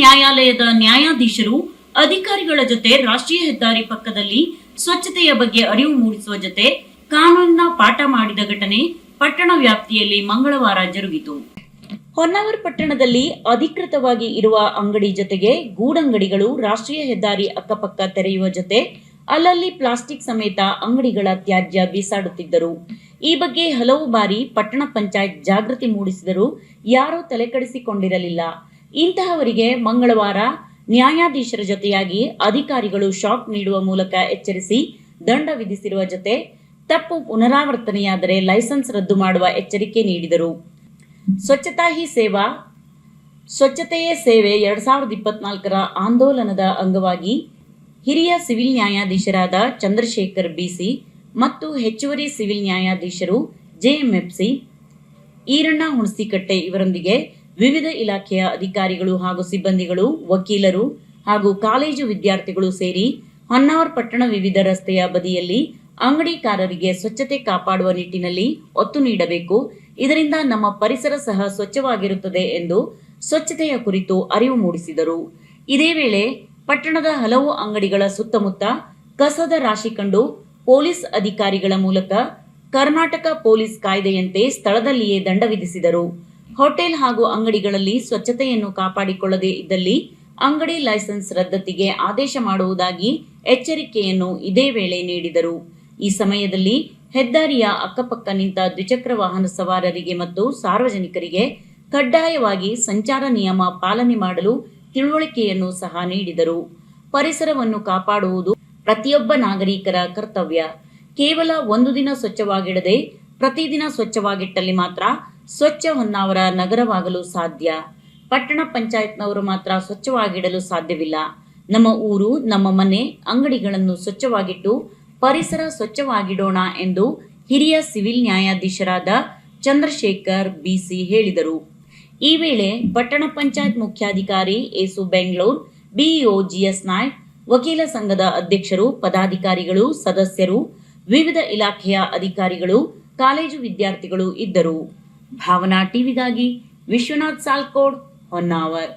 ನ್ಯಾಯಾಲಯದ ನ್ಯಾಯಾಧೀಶರು ಅಧಿಕಾರಿಗಳ ಜೊತೆ ರಾಷ್ಟ್ರೀಯ ಹೆದ್ದಾರಿ ಪಕ್ಕದಲ್ಲಿ ಸ್ವಚ್ಛತೆಯ ಬಗ್ಗೆ ಅರಿವು ಮೂಡಿಸುವ ಜೊತೆ ಕಾನೂನಿನ ಪಾಠ ಮಾಡಿದ ಘಟನೆ ಪಟ್ಟಣ ವ್ಯಾಪ್ತಿಯಲ್ಲಿ ಮಂಗಳವಾರ ಜರುಗಿತು. ಹೊನ್ನಾವರ ಪಟ್ಟಣದಲ್ಲಿ ಅಧಿಕೃತವಾಗಿ ಇರುವ ಅಂಗಡಿ ಜೊತೆಗೆ ಗೂಡಂಗಡಿಗಳು ರಾಷ್ಟ್ರೀಯ ಹೆದ್ದಾರಿ ಅಕ್ಕಪಕ್ಕ ತೆರೆಯುವ ಜೊತೆ ಅಲ್ಲಲ್ಲಿ ಪ್ಲಾಸ್ಟಿಕ್ ಸಮೇತ ಅಂಗಡಿಗಳ ತ್ಯಾಜ್ಯ ಬೀಸಾಡುತ್ತಿದ್ದರು. ಈ ಬಗ್ಗೆ ಹಲವು ಬಾರಿ ಪಟ್ಟಣ ಪಂಚಾಯತ್ ಜಾಗೃತಿ ಮೂಡಿಸಿದರೂ ಯಾರೂ ತಲೆಕೆಡಿಸಿಕೊಂಡಿರಲಿಲ್ಲ. ಇಂತಹವರಿಗೆ ಮಂಗಳವಾರ ನ್ಯಾಯಾಧೀಶರ ಜೊತೆಯಾಗಿ ಅಧಿಕಾರಿಗಳು ಶಾಕ್ ನೀಡುವ ಮೂಲಕ ಎಚ್ಚರಿಸಿ ದಂಡ ವಿಧಿಸಿರುವ ಜೊತೆ ತಪ್ಪು ಪುನರಾವರ್ತನೆಯಾದರೆ ಲೈಸೆನ್ಸ್ ರದ್ದು ಮಾಡುವ ಎಚ್ಚರಿಕೆ ನೀಡಿದರು. ಸ್ವಚ್ಛತಾ ಹಿ ಸೇವಾ, ಸ್ವಚ್ಛತೆಯೇ ಸೇವೆ ಎರಡ್ ಸಾವಿರದ ಇಪ್ಪತ್ನಾಲ್ಕರ ಆಂದೋಲನದ ಅಂಗವಾಗಿ ಹಿರಿಯ ಸಿವಿಲ್ ನ್ಯಾಯಾಧೀಶರಾದ ಚಂದ್ರಶೇಖರ್ ಬಿಸಿ ಮತ್ತು ಹೆಚ್ಚುವರಿ ಸಿವಿಲ್ ನ್ಯಾಯಾಧೀಶರು ಜೆಎಂಎಫ್ಸಿ ಈರಣ್ಣ ಹುಣಸಿಕಟ್ಟೆ ಇವರೊಂದಿಗೆ ವಿವಿಧ ಇಲಾಖೆಯ ಅಧಿಕಾರಿಗಳು ಹಾಗೂ ಸಿಬ್ಬಂದಿಗಳು, ವಕೀಲರು ಹಾಗೂ ಕಾಲೇಜು ವಿದ್ಯಾರ್ಥಿಗಳು ಸೇರಿ ಹೊನ್ನಾವರ್ ಪಟ್ಟಣ ವಿವಿಧ ರಸ್ತೆಯ ಬದಿಯಲ್ಲಿ ಅಂಗಡಿಕಾರರಿಗೆ ಸ್ವಚ್ಛತೆ ಕಾಪಾಡುವ ನಿಟ್ಟಿನಲ್ಲಿ ಒತ್ತು ನೀಡಬೇಕು. ಇದರಿಂದ ನಮ್ಮ ಪರಿಸರ ಸಹ ಸ್ವಚ್ಛವಾಗಿರುತ್ತದೆ ಎಂದು ಸ್ವಚ್ಛತೆಯ ಕುರಿತು ಅರಿವು ಮೂಡಿಸಿದರು. ಇದೇ ವೇಳೆ ಪಟ್ಟಣದ ಹಲವು ಅಂಗಡಿಗಳ ಸುತ್ತಮುತ್ತ ಕಸದ ರಾಶಿ ಕಂಡು ಪೊಲೀಸ್ ಅಧಿಕಾರಿಗಳ ಮೂಲಕ ಕರ್ನಾಟಕ ಪೊಲೀಸ್ ಕಾಯ್ದೆಯಂತೆ ಸ್ಥಳದಲ್ಲಿಯೇ ದಂಡ ವಿಧಿಸಿದರು. ಹೋಟೆಲ್ ಹಾಗೂ ಅಂಗಡಿಗಳಲ್ಲಿ ಸ್ವಚ್ಛತೆಯನ್ನು ಕಾಪಾಡಿಕೊಳ್ಳದೇ ಇದ್ದಲ್ಲಿ ಅಂಗಡಿ ಲೈಸೆನ್ಸ್ ರದ್ದತಿಗೆ ಆದೇಶ ಮಾಡುವುದಾಗಿ ಎಚ್ಚರಿಕೆಯನ್ನು ಇದೇ ವೇಳೆ ನೀಡಿದರು. ಈ ಸಮಯದಲ್ಲಿ ಹೆದ್ದಾರಿಯ ಅಕ್ಕಪಕ್ಕ ನಿಂತ ದ್ವಿಚಕ್ರ ವಾಹನ ಸವಾರರಿಗೆ ಮತ್ತು ಸಾರ್ವಜನಿಕರಿಗೆ ಕಡ್ಡಾಯವಾಗಿ ಸಂಚಾರ ನಿಯಮ ಪಾಲನೆ ಮಾಡಲು ತಿಳುವಳಿಕೆಯನ್ನು ಸಹ ನೀಡಿದರು. ಪರಿಸರವನ್ನು ಕಾಪಾಡುವುದು ಪ್ರತಿಯೊಬ್ಬ ನಾಗರಿಕರ ಕರ್ತವ್ಯ. ಕೇವಲ ಒಂದು ದಿನ ಸ್ವಚ್ಛವಾಗಿಡದೆ ಪ್ರತಿದಿನ ಸ್ವಚ್ಛವಾಗಿಟ್ಟಲ್ಲಿ ಮಾತ್ರ ಸ್ವಚ್ಛ ಹೊನ್ನಾವರ ನಗರವಾಗಲು ಸಾಧ್ಯ. ಪಟ್ಟಣ ಪಂಚಾಯತ್ನವರು ಮಾತ್ರ ಸ್ವಚ್ಛವಾಗಿಡಲು ಸಾಧ್ಯವಿಲ್ಲ. ನಮ್ಮ ಊರು, ನಮ್ಮ ಮನೆ ಅಂಗಡಿಗಳನ್ನು ಸ್ವಚ್ಛವಾಗಿಟ್ಟು ಪರಿಸರ ಸ್ವಚ್ಛವಾಗಿಡೋಣ ಎಂದು ಹಿರಿಯ ಸಿವಿಲ್ ನ್ಯಾಯಾಧೀಶರಾದ ಚಂದ್ರಶೇಖರ್ ಬಿಸಿ ಹೇಳಿದರು. ಈ ವೇಳೆ ಪಟ್ಟಣ ಪಂಚಾಯತ್ ಮುಖ್ಯಾಧಿಕಾರಿ ಏಸು ಬೆಂಗಳೂರು ಬಿಇಒ ಜಿಎಸ್ ನಾಯ್ಕ್, ವಕೀಲ ಸಂಘದ ಅಧ್ಯಕ್ಷರು, ಪದಾಧಿಕಾರಿಗಳು, ಸದಸ್ಯರು, ವಿವಿಧ ಇಲಾಖೆಯ ಅಧಿಕಾರಿಗಳು, ಕಾಲೇಜು ವಿದ್ಯಾರ್ಥಿಗಳು ಇದ್ದರು. ಭಾವನಾ ಟಿವಿಗಾಗಿ ವಿಶ್ವನಾಥ್ ಸಾಲ್ಕೋಡ್ ಹೊನ್ನಾವರ್